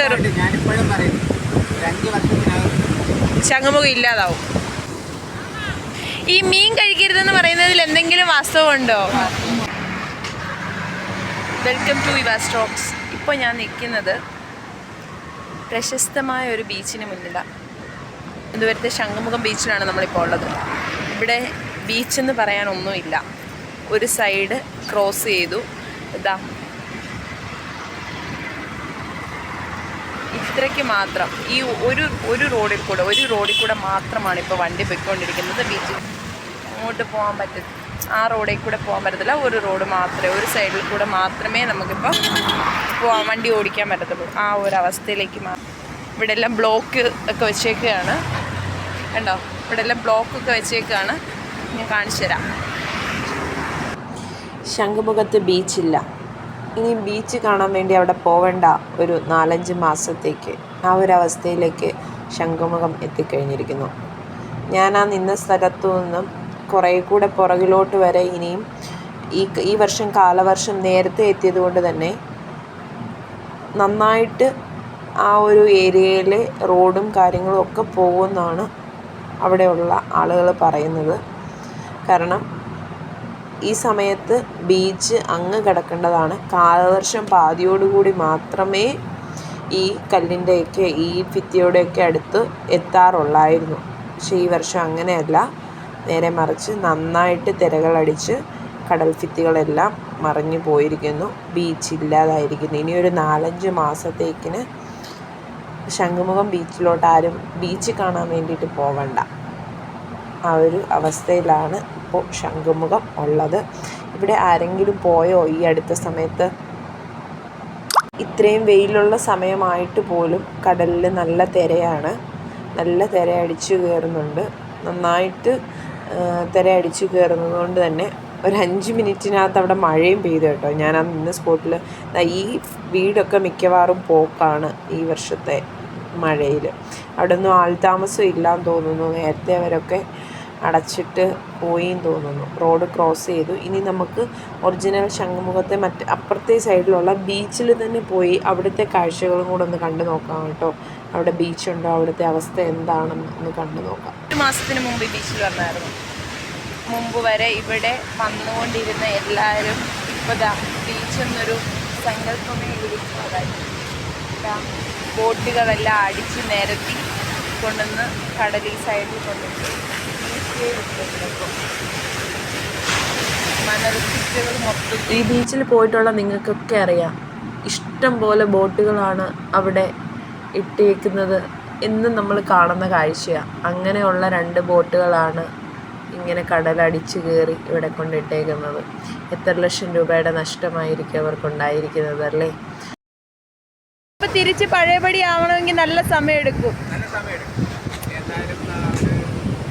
കയറും ചങ്ങമുഖം ഇല്ലാതാവും. ഈ മീൻ കഴിക്കരുതെന്ന് പറയുന്നതിൽ എന്തെങ്കിലും വാസ്തവമുണ്ടോ? വെൽക്കം ടു ഇവ സ്റ്റോക്സ് ഇപ്പോൾ ഞാൻ നിൽക്കുന്നത് പ്രശസ്തമായ ഒരു ബീച്ചിന് മുന്നിലാണ് ഇതുവരത്തെ ശംഖുമുഖം ബീച്ചിലാണ് നമ്മളിപ്പോൾ ഉള്ളത്. ഇവിടെ ബീച്ചെന്ന് പറയാനൊന്നുമില്ല. ഒരു സൈഡ് ക്രോസ് ചെയ്തു. ഇതാ ഇത്രയ്ക്ക് മാത്രം ഈ ഒരു ഒരു റോഡിൽ കൂടെ ഒരു റോഡിൽ കൂടെ മാത്രമാണ് ഇപ്പോൾ വണ്ടി പൊയ്ക്കൊണ്ടിരിക്കുന്നത്. ബീച്ചിൽ അങ്ങോട്ട് പോകാൻ പറ്റും ആ റോഡിൽ കൂടെ പോകാൻ പറ്റത്തില്ല. ഒരു റോഡ് മാത്രമേ ഒരു സൈഡിൽ കൂടെ മാത്രമേ നമുക്കിപ്പോൾ പോകാൻ വണ്ടി ഓടിക്കാൻ പറ്റത്തുള്ളൂ. ആ ഒരു അവസ്ഥയിലേക്ക് മാറും ഇവിടെ എല്ലാം ബ്ലോക്ക് ഒക്കെ വെച്ചേക്കുകയാണ് കണ്ടോ? ഇവിടെ എല്ലാം ബ്ലോക്ക് ഒക്കെ വെച്ചേക്കുകയാണ് ഞാൻ കാണിച്ചു തരാം ശംഖുമുഖത്ത് ബീച്ചില്ല. ഇനി ബീച്ച് കാണാൻ വേണ്ടി അവിടെ പോവേണ്ട ഒരു നാലഞ്ച് മാസത്തേക്ക്. ആ ഒരു അവസ്ഥയിലേക്ക് ശംഖുമുഖം എത്തിക്കഴിഞ്ഞിരിക്കുന്നു. ഞാൻ ആ നിന്ന സ്ഥലത്തു നിന്നും കുറേ കൂടെ പുറകിലോട്ട് വരെ ഇനിയും ഈ ഈ വർഷം കാലവർഷം നേരത്തെ എത്തിയത് കൊണ്ട് തന്നെ നന്നായിട്ട് ആ ഒരു ഏരിയയിലെ റോഡും കാര്യങ്ങളും ഒക്കെ പോകുമെന്നാണ് അവിടെയുള്ള ആളുകൾ പറയുന്നത്. കാരണം ഈ സമയത്ത് ബീച്ച് അങ്ങ് കിടക്കേണ്ടതാണ്. കാലവർഷം പാതിയോടുകൂടി മാത്രമേ ഈ കല്ലിന്റെയൊക്കെ ഈ ഭിത്തിയോടെയൊക്കെ അടുത്ത് എത്താറുള്ളായിരുന്നു. പക്ഷേ ഈ വർഷം അങ്ങനെയല്ല. നേരെ മറിച്ച് നന്നായിട്ട് തിരകളടിച്ച് കടൽ ഭിത്തികളെല്ലാം മറിഞ്ഞു പോയിരിക്കുന്നു. ബീച്ച് ഇല്ലാതായിരിക്കുന്നു. ഇനി ഒരു നാലഞ്ച് മാസത്തേക്കിന് ശംഖുമുഖം ബീച്ചിലോട്ട് ആരും ബീച്ച് കാണാൻ വേണ്ടിയിട്ട് പോകണ്ട ആ ഒരു അവസ്ഥയിലാണ് ഇപ്പോൾ ശംഖുമുഖം ഉള്ളത്. ഇവിടെ ആരെങ്കിലും പോയോ ഈ അടുത്ത സമയത്ത്? ഇത്രയും വെയിലുള്ള സമയമായിട്ട് പോലും കടലിൽ നല്ല തിരയാണ്. നല്ല തിര അടിച്ചു കയറുന്നുണ്ട്. നന്നായിട്ട് ആ, തിര അടിച്ചു കയറുന്നത് കൊണ്ട് തന്നെ ഒരു അഞ്ച് മിനിറ്റിനകത്ത് അവിടെ മഴയും പെയ്തു കേട്ടോ. ഞാൻ അന്ന് സ്പോട്ടിൽ ഈ വീടൊക്കെ മിക്കവാറും പോക്കാണ് ഈ വർഷത്തെ മഴയിൽ അവിടെ ഒന്നും ആൾതാമസം ഇല്ലാന്ന് തോന്നുന്നു. നേരത്തെ അവരൊക്കെ അടച്ചിട്ട് പോയി തോന്നുന്നു. റോഡ് ക്രോസ് ചെയ്തു. ഇനി നമുക്ക് ഒറിജിനൽ ശംഖുമുഖത്തെ മറ്റ് അപ്പുറത്തെ സൈഡിലുള്ള ബീച്ചിൽ തന്നെ പോയി അവിടുത്തെ കാഴ്ചകളും കൂടെ ഒന്ന് കണ്ടു നോക്കാം കേട്ടോ. അവിടെ ബീച്ചുണ്ടോ? അവിടുത്തെ അവസ്ഥ എന്താണെന്ന് ഒന്ന് കണ്ടു നോക്കാം. ഒരു മാസത്തിന് മുമ്പ് ബീച്ചിൽ വന്നായിരുന്നു. മുമ്പ് വരെ ഇവിടെ വന്നുകൊണ്ടിരുന്ന എല്ലാവരും ഇപ്പോൾ ബീച്ച് എന്നൊരു സങ്കല്പമേ വിളിക്കുന്നതായിരുന്നു ബോട്ടുകളെല്ലാം അടിച്ച് നിരത്തി കൊണ്ടുവന്ന് കടലിൽ സൈഡിൽ കൊണ്ടുവന്ന് ഈ ബീച്ചിൽ പോയിട്ടുള്ള നിങ്ങൾക്കൊക്കെ അറിയാം. ഇഷ്ടം പോലെ ബോട്ടുകളാണ് അവിടെ ഇട്ടേക്കുന്നത് എന്ന് നമ്മൾ കാണുന്ന കാഴ്ചയാണ് അങ്ങനെയുള്ള രണ്ട് ബോട്ടുകളാണ് ഇങ്ങനെ കടലടിച്ച് കയറി ഇവിടെ കൊണ്ടിട്ടേക്കുന്നത്. എത്ര ലക്ഷം രൂപയുടെ നഷ്ടമായിരിക്കും അവർക്കുണ്ടായിരിക്കുന്നത് അല്ലേ? ഇപ്പൊ തിരിച്ച് പഴയപടി ആവണമെങ്കിൽ നല്ല സമയം എടുക്കും നല്ല സമയമെടുക്കും എന്തായാലും ആ, ഒരു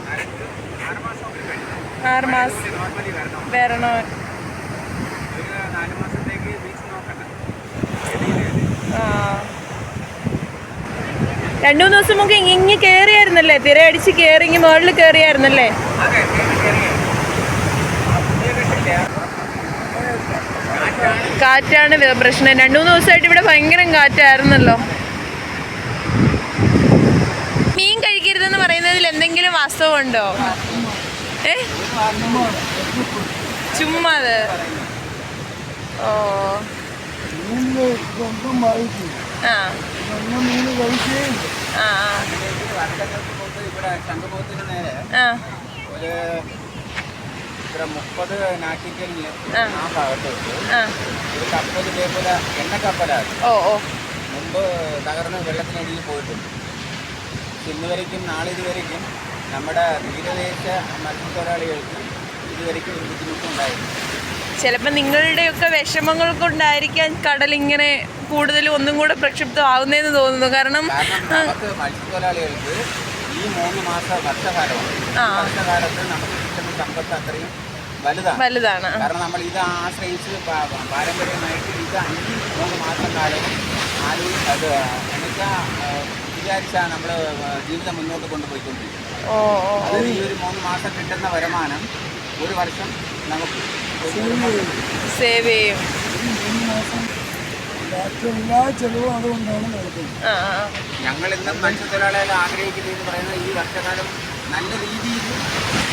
നാലഞ്ച് ആറ് മാസമെങ്കിലും കഴിയും ആറ് മാസം വരണം. രണ്ടു മൂന്ന് ദിവസം മുമ്പ് ഇങ്ങ് കേറിയായിരുന്നല്ലേ? കയറിയായിരുന്നല്ലേ തിരയടിച്ച് കയറി ഇങ്ങനെ മുകളിൽ കയറിയായിരുന്നല്ലേ കാറ്റാണ് പ്രശ്നം. രണ്ടു മൂന്ന് ദിവസമായിട്ട് ഇവിടെ ഭയങ്കര കാറ്റായിരുന്നല്ലോ. മീൻ കഴിക്കരുതെന്ന് പറയുന്നതിൽ എന്തെങ്കിലും വാസ്തവമുണ്ടോ? ഏ? ചുമ്മാ ഓ. ആ. ആ ഇവിടെ ശംഖുമുഖത്തിന് നേരെ ആ. ഒരു ഇവിടെ മുപ്പത് നാട്ടിക്കലിന് ആ. ആ. ആ. എണ്ണ കപ്പലാണ് ഓ ഓ. മുമ്പ് തകർന്ന് വെള്ളത്തിനടിയിൽ പോയിട്ടുണ്ട്. ഇന്ന് വരയ്ക്കും നാളെ ഇതുവരയ്ക്കും നമ്മുടെ തീരദേശ മത്സ്യത്തൊഴിലാളികൾക്ക് ഇതുവരെയ്ക്കും ഒരു ബുദ്ധിമുട്ടുണ്ടായിരുന്നു ചിലപ്പോൾ നിങ്ങളുടെയൊക്കെ വിഷമങ്ങൾ കൊണ്ടായിരിക്കാം കടൽ ഇങ്ങനെ കൂടുതലും ഒന്നും കൂടെ പ്രക്ഷുബ്ധമാവുന്നതെന്ന് തോന്നുന്നു. കാരണം നമുക്ക് മത്സ്യത്തൊഴിലാളികൾക്ക് ഈ മൂന്ന് മാസം വർഷകാലമാണ്. ആ. വർഷകാലത്ത് നമുക്ക് കിട്ടുന്ന സമ്പത്ത് അത്രയും വലുതാണ്. വലുതാണ്. കാരണം നമ്മൾ ഇത് ആശ്രയിച്ച് പാ- പാ- പാരമ്പര്യമായിട്ട് ഇത് അഞ്ച് മൂന്ന് മാസം കാലം ആലു അത് എന്നുവെച്ചാൽ വിചാരിച്ചാൽ നമ്മൾ ജീവിതം മുന്നോട്ട് കൊണ്ടുപോയിക്കൊണ്ടിരിക്കുന്നത് അത് ഈ ഒരു മൂന്ന് മാസം കിട്ടുന്ന വരുമാനം ഒരു വർഷം നമുക്ക് സേവ് ചെയ്യും. എല്ലാ ചെലവും അതുകൊണ്ടാണ് നടക്കുന്നത്. ഞങ്ങൾ ഇന്നും മത്സ്യത്തൊഴിലാളികൾ ആഗ്രഹിക്കുന്നതെന്ന് പറയുന്നത് ഈ വർഷകാലം നല്ല രീതിയിൽ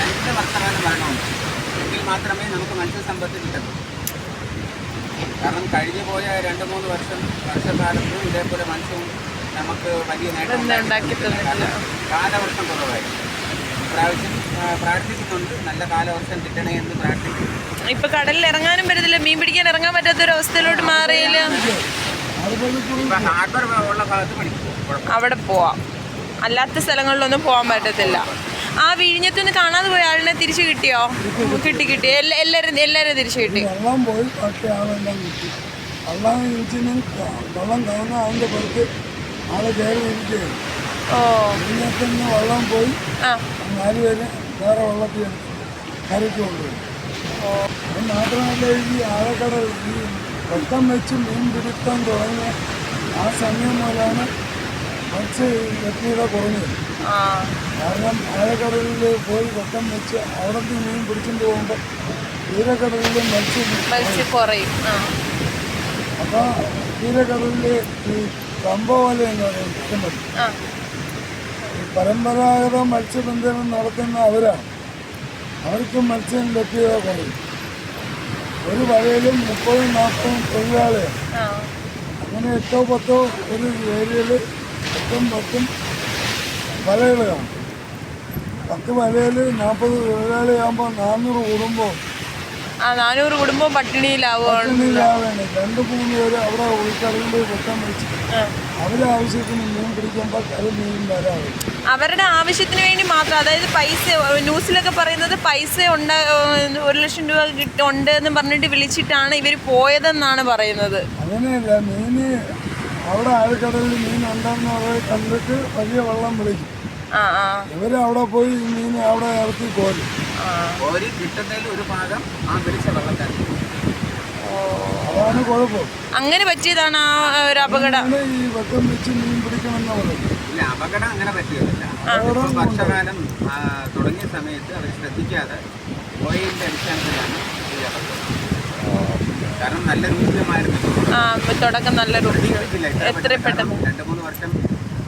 നല്ല വർത്തമാനം വരണമെന്ന് എങ്കിൽ മാത്രമേ നമുക്ക് മത്സ്യസമ്പത്ത് കിട്ടൂ കാരണം കഴിഞ്ഞു പോയ രണ്ട് മൂന്ന് വർഷം വർഷക്കാലത്ത് ഇതേപോലെ മത്സ്യവും നമുക്ക് വലിയ നേട്ടം കാലവർഷം കുറവായിരുന്നു പ്രാവശ്യം പ്രാർത്ഥിക്കുന്നുണ്ട്. നല്ല കാലവർഷം കിട്ടണേ എന്ന് പ്രാർത്ഥിക്കുന്നു. ഇപ്പൊ കടലിൽ ഇറങ്ങാനും പറ്റത്തില്ല. മീൻ പിടിക്കാൻ ഇറങ്ങാൻ പറ്റാത്ത ഒരു അവസ്ഥയിലോട്ട് മാറിയില്ല. ഹാർബർ ഉള്ള ഭാഗത്ത് പഠിക്കും. അവിടെ പോവാം. അല്ലാത്ത സ്ഥലങ്ങളിലൊന്നും പോകാൻ പറ്റത്തില്ല. ആ വിഴിഞ്ഞത്തൊന്ന് കാണാതെ പോയ. ആളിനെ തിരിച്ചു കിട്ടിയോ? കിട്ടി കിട്ടി. എല്ലാ എല്ലാരും എല്ലാരും തിരിച്ചു കിട്ടി. വെള്ളം പോയി ബാക്കി ആളെല്ലാം കിട്ടി. വെള്ളം വെള്ളം പുറത്ത് ആളെ കയറി ഇരിക്കുകയാണ് ഓ. ഇതിനകത്തുനിന്ന് വെള്ളം പോയി. ആ. നാല് പേര് വേറെ വെള്ളത്തിൽ കരയ്ക്ക് കൊണ്ടുപോയി അത് മാത്രമല്ല ഈ ആഴക്കടൽ ഈ വെട്ടം വെച്ച് മീൻ പിടുത്തം തുടങ്ങിയ ആ സമയം മുതലാണ് മത്സ്യ വ്യക്തിയുടെ കുറഞ്ഞത് കാരണം ആഴക്കടലിൽ പോയി വെട്ടം വെച്ച് അവിടെ നിന്ന് മീൻ പിടിച്ചിട്ട് പോകുമ്പോൾ തീരക്കടലിൽ മത്സ്യം മത്സ്യം കുറയും. അപ്പോൾ തീരക്കടലിൽ ഈ കമ്പവല എന്ന് പറയും ഈ പരമ്പരാഗത മത്സ്യബന്ധനം നടത്തുന്ന അവരാണ്. അവർക്ക് മത്സ്യം ലഭ്യത കുറയും. ഒരു വലയിലും മുപ്പതും നാൽപ്പതും തൊഴിലാളിയാണ്. അങ്ങനെ എട്ടോ പത്തോ ഒരു ഏരിയയിൽ എട്ടും പത്തും വലകൾ കാണും പത്ത് വലയിൽ നാൽപ്പത് തൊഴിലാളിയാകുമ്പോൾ നാനൂറ് കുടുംബം ആ നാനൂറ് കുടുംബം പട്ടിണിയിലാവുകയാണ്. പട്ടിണിയിലാവേണ്ട രണ്ട് മൂന്ന് പേര് അവിടെ ഉൾക്കടലിൽ വെട്ടം വെച്ച് ആ. അവരെ ആവശ്യത്തിന് മീൻ പിടിക്കുമ്പോൾ അത് മീൻ വരാതെ അവരുടെ ആവശ്യത്തിന് വേണ്ടി മാത്രം അതായത് പൈസ ന്യൂസിലൊക്കെ പറയുന്നത് പൈസ ഉണ്ട് ഒരു ലക്ഷം രൂപ കിട്ടുണ്ട് എന്ന് പറഞ്ഞിട്ട് വിളിച്ചിട്ടാണ് ഇവർ പോയതെന്നാണ് പറയുന്നത്. അങ്ങനെയല്ല മീന് അവിടെ ആഴക്കടലിൽ മീൻ ഉണ്ടെന്ന് അവർ കണ്ടിട്ട് വലിയ വെള്ളം വിളിക്കും. ഇവർ അവിടെ പോയി മീൻ അവിടെ ഇറക്കി കോരും. ഒരു കിട്ടുന്നതിൽ ഒരു ഭാഗം ആ വിളിച്ച വെള്ളത്തിൽ അതാണ് കുഴപ്പം അങ്ങനെ പറ്റിയതാണ് ആ ഒരു അപകടം. ഈ വെട്ടം വെച്ച് മീൻ പിടിക്കണമെന്ന് പറയും ഇല്ല അപകടം അങ്ങനെ പറ്റിയതല്ല. ഇപ്പം വർഷകാലം ആ, തുടങ്ങിയ സമയത്ത് അവർ ശ്രദ്ധിക്കാതെ ഓയിലിന്റെ അടിസ്ഥാനത്തിലാണ് ഈ അപകടം. കാരണം നല്ല രൂപമായിരുന്നു ആ തുടക്കം നല്ല റൂട്ട് പ്രതീക്ഷിച്ചില്ല എത്ര പെട്ടെന്ന്. പെട്ടെന്ന്. കാരണം രണ്ട് മൂന്ന് വർഷം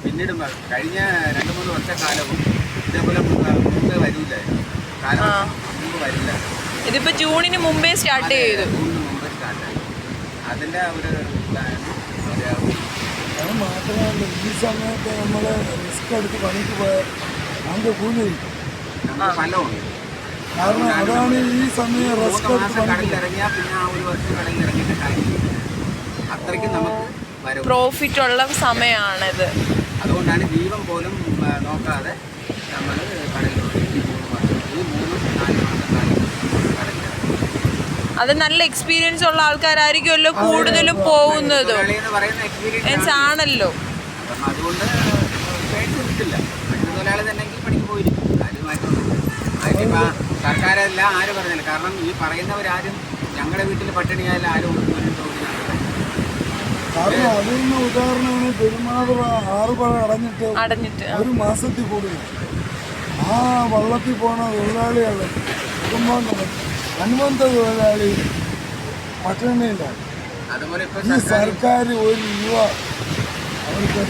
പിന്നീട് മ- കഴിഞ്ഞ രണ്ട് മൂന്ന് വർഷക്കാലവും ഇതേപോലെ മുമ്പ് മുമ്പേ കാലം ആ. മുമ്പ് വരില്ല ഇതിപ്പോ ജൂണിന് മുമ്പേ സ്റ്റാർട്ട് ചെയ്തു. അതിന്റെ ഒരു പ്ലാൻ അത് മാത്രമല്ല ഈ സമയത്ത് നമ്മൾ റിസ്ക് എടുത്ത് പണിക്ക് പോയാൽ അതിന്റെ കൂലി. നമുക്ക് ഫലമുണ്ട്. കാരണം അതാണ് ഈ സമയം റിസ്ക് എടുത്ത് കടലിലിറങ്ങിയാൽ പിന്നെ ആ ഒരു വർഷം കടലിലിറങ്ങിയിട്ട് കാര്യമില്ല. അത്രയ്ക്ക് നമുക്ക് വരും പ്രോഫിറ്റ് ഉള്ള സമയമാണിത് അതുകൊണ്ടാണ് ജീവൻ പോലും നോക്കാതെ നമ്മൾ കടലിലോട്ട് ഈ മൂന്ന് ഈ മൂന്ന് നാല് മാസം കാലം കടലിലിറങ്ങി അത് നല്ല എക്സ്പീരിയൻസ് ഉള്ള ആൾക്കാരായിരിക്കുമല്ലോ കൂടുതലും പോകുന്നതും. എക്സ്പീരിയൻസ് ആണല്ലോ അതുകൊണ്ട് തൊഴിലാളി പണിക്ക് പോയിരിക്കും. കാര്യമായിട്ടൊന്നും അതിനിപ്പോൾ സർക്കാരെല്ലാം ആരും പറഞ്ഞില്ല. കാരണം ഈ പറയുന്നവരാരും ഞങ്ങളുടെ വീട്ടിൽ പട്ടിണിയായാലും ആരും കാരണം ഉദാഹരണമാണ് പെരുമാതുറ ആറുപഴ അടഞ്ഞിട്ട് അടഞ്ഞിട്ട്. ഒരു മാസത്തിൽ കൂടുതൽ ആ വള്ളത്തിൽ പോണ തൊഴിലാളികൾ കുടുംബം നടക്കും അനുബന്ധ തൊഴിലാളി ഇപ്പോൾ ഈ സർക്കാർ സർക്കാർ ഒരു രൂപ അവർക്ക്.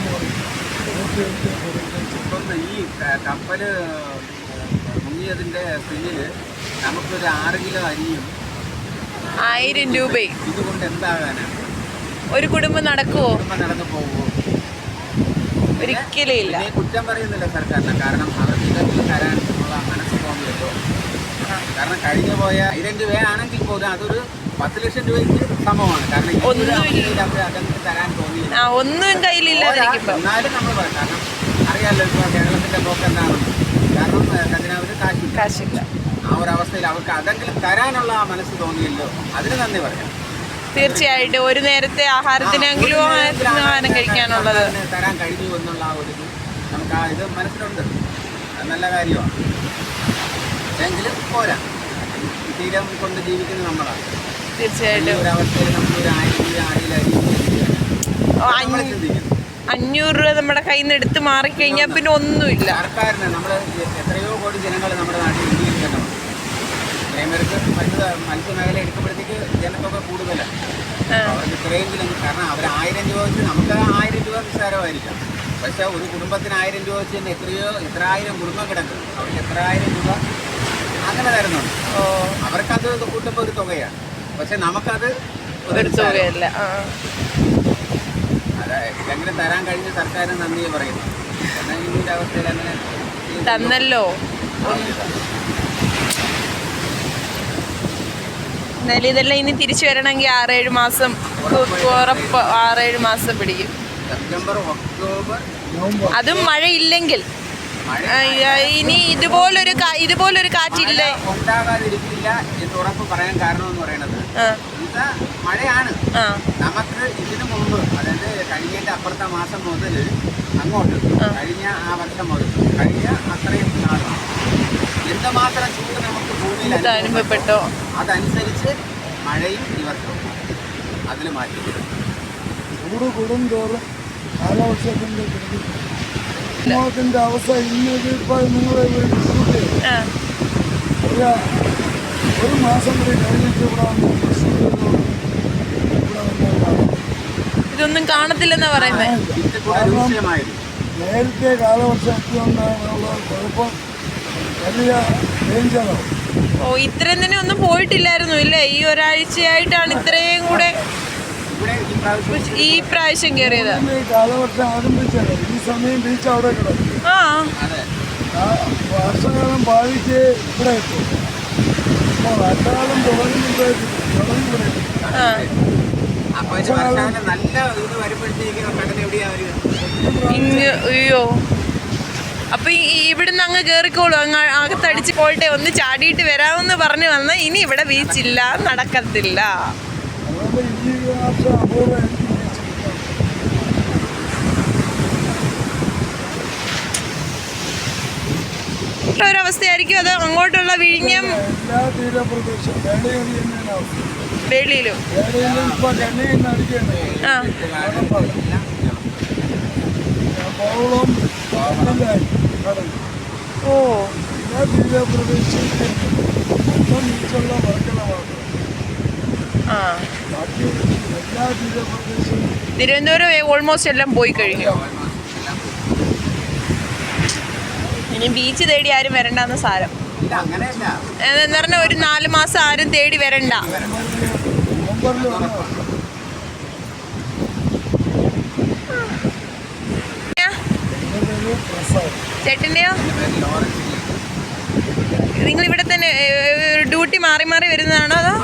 ഇപ്പം ഈ കപ്പൽ മുങ്ങിയതിന്റെ മുങ്ങിയതിന്റെ പിന്നിൽ നമുക്കൊരു ആറ് കിലോ അരിയും ആയിരം രൂപ ഇതുകൊണ്ട് എന്താകാനാണ് ഒരു കുടുംബം നടക്കുവോ? കുടുംബം നടന്നു പോകുമോ ഒരിക്കലും ഇല്ല. കുറ്റം പറയുന്നില്ല സർക്കാരിനെ. കാരണം അവർക്ക് തരാനുള്ള മനസ്സ് തോന്നിയല്ലോ കാരണം കഴിഞ്ഞു പോയ ആയിരം രൂപയാണെങ്കിൽ പോലും അതൊരു പത്ത് ലക്ഷം രൂപയ്ക്ക് സമമാണ് കാരണം ഒന്നും തരാൻ തോന്നിയില്ല. ഒന്നും കയ്യിലില്ല എന്നാലും നമ്മൾ പറയും. കാരണം അറിയാമല്ലോ ഇപ്പോൾ കേരളത്തിന്റെ പോക്ക് എന്താണെന്ന് കാരണം ഖജനാവിന് കാശില്ല. കാശില്ല. ആ ഒരു അവസ്ഥയിൽ അവർക്ക് അതെങ്കിലും തരാനുള്ള ആ മനസ്സ് തോന്നിയല്ലോ. അതിന് നന്ദി പറയാം. തീർച്ചയായിട്ടും. ഒരു നേരത്തെ ആഹാരത്തിനെങ്കിലും ആഹാരം കഴിക്കാനുള്ളത്. തരാൻ കഴിഞ്ഞു എന്നുള്ള ആ ഒരു നമുക്ക് ആ ഇത് മനസ്സിലുണ്ട്. നല്ല കാര്യമാണ്. എങ്കിലും പോരാ. തീരം കൊണ്ട് ജീവിക്കുന്ന നമ്മളാണ്. തീർച്ചയായിട്ടും. ഒരു അവസ്ഥയിൽ നമ്മളൊരു ആയിരം രൂപ ആയിരം അഞ്ഞൂറ് രൂപ നമ്മുടെ കയ്യിൽ നിന്ന് എടുത്ത് മാറിക്കഴിഞ്ഞാൽ പിന്നെ ഒന്നുമില്ല. സർക്കാരിന് നമ്മൾ എത്രയോ കോടി ജനങ്ങൾ നമ്മുടെ നാട്ടിൽ തന്നെ ഇത്രയും പേർക്ക് മത്സ്യ മത്സ്യമേഖല എടുക്കുമ്പോഴത്തേക്ക് ജനത്തൊക്കെ കൂടുതലാണ് അവർക്ക് ഇത്രയെങ്കിലും കാരണം അവർ ആയിരം രൂപ വെച്ച് നമുക്ക് ആയിരം രൂപ നിസ്സാരമായിരിക്കാം. പക്ഷേ ഒരു കുടുംബത്തിന് ആയിരം രൂപ വെച്ച് തന്നെ എത്രയോ എത്ര ആയിരം കുടുംബം കിടക്കും. അവർക്ക് എത്ര ആയിരം രൂപ അങ്ങനെ തരുന്നുണ്ട്. അവർക്കത് കൂട്ടുമ്പോൾ ഒരു തുകയാണ്. പക്ഷെ നമുക്കത് തുകയല്ല ഇതെങ്കിലും തരാൻ കഴിഞ്ഞ സർക്കാരിന് നന്ദി പറയുന്നു. ഇതിന്റെ അവസ്ഥയിൽ അങ്ങനെ തന്നല്ലോ. എന്നാലും ഇതെല്ലാം ഇനി തിരിച്ചു വരണമെങ്കിൽ ആറേഴ് മാസം ഉറപ്പ് ആറേഴ് മാസം പിടിക്കും. സെപ്റ്റംബർ ഒക്ടോബർ അതും മഴയില്ലെങ്കിൽ. ഇനി ഇതുപോലൊരു ഇതുപോലൊരു കാറ്റില്ല? ഉണ്ടാകാതിരിക്കില്ല എന്ന് ഉറപ്പ് പറയാൻ കാരണം എന്ന് പറയുന്നത് ഇത് മഴയാണ്. നമുക്ക് ഇതിനു മുമ്പ് അതായത് കഴിഞ്ഞതിന്റെ അപ്പുറത്തെ മാസം മുതൽ അങ്ങോട്ട് കഴിഞ്ഞ ആ വർഷം മുതൽ കഴിഞ്ഞ അത്രയും നാളും എന്തുമാത്രം ചൂട് നമുക്ക് ഭൂമിയിൽ അനുഭവപ്പെട്ടു? അതനുസരിച്ച് മഴയും ഈ വർഷം അതിൽ മാറ്റി ചൂട് കൂടുന്തോറും കാലവർഷത്തിന്റെ കൃതി സമൂഹത്തിന്റെ അവസ്ഥ ഇന്ന് ഇപ്പോൾ നിങ്ങൾ ആ. ഒരു മാസം കൂടി കഴിഞ്ഞിട്ട് ഇതൊന്നും കാണത്തില്ലെന്നാ പറയുന്നത് നേരത്തെ കാലവർഷം എത്തിയോണ്ടാണുള്ള കുഴപ്പം. വലിയ ഓ ഇത്രയും തന്നെ ഒന്നും പോയിട്ടില്ലായിരുന്നു ഇല്ലേ? ഈ ഒരാഴ്ചയായിട്ടാണ് ഇത്രയും കൂടെ ഈ പ്രാവശ്യം കയറിയത്? ഈ കാലവർഷം ആരംഭിച്ചത് ഈ സമയം ബീച്ച് അവിടെ കിടക്കും ആ വർഷകാലം ബാധിച്ച് ഇവിടെ എത്തും വർഷകാലം അയ്യോ. അപ്പൊ ഇവിടുന്ന് അങ്ങ് കേറിക്കോളൂ. അങ്ങ് അകത്തടിച്ച് പോയിട്ട് ഒന്ന് ചാടിയിട്ട് വരാമെന്ന് പറഞ്ഞു വന്ന ഇനി ഇവിടെ ബീച്ചില്ല നടക്കത്തില്ല. ഈ വർഷം അപൂർവമായിരിക്കും ബീച്ച് കിട്ടുന്നത്. ഇത്ര ഒരു അവസ്ഥയായിരിക്കും അത് അങ്ങോട്ടുള്ള വിഴിഞ്ഞം എല്ലാ തീരപ്രദേശവും വെളിയിലും. ആ. ഓ. എല്ലാ തീരപ്രദേശവും മൊത്തം ബീച്ചുള്ള വർക്കല മാത്രം ആ. തിരുവനന്തപുരം ഓൾമോസ്റ്റ് എല്ലാം പോയി കഴിഞ്ഞു. ഇനി ബീച്ച് തേടി ആരും വരണ്ടെന്ന് സാരം. എന്ന് പറഞ്ഞാൽ ഒരു നാല് മാസം ആരും തേടി വരണ്ട. ചേട്ടന്റെയോ നിങ്ങൾ ഇവിടെ തന്നെ ഡ്യൂട്ടി മാറി മാറി വരുന്നതാണോ അതോ?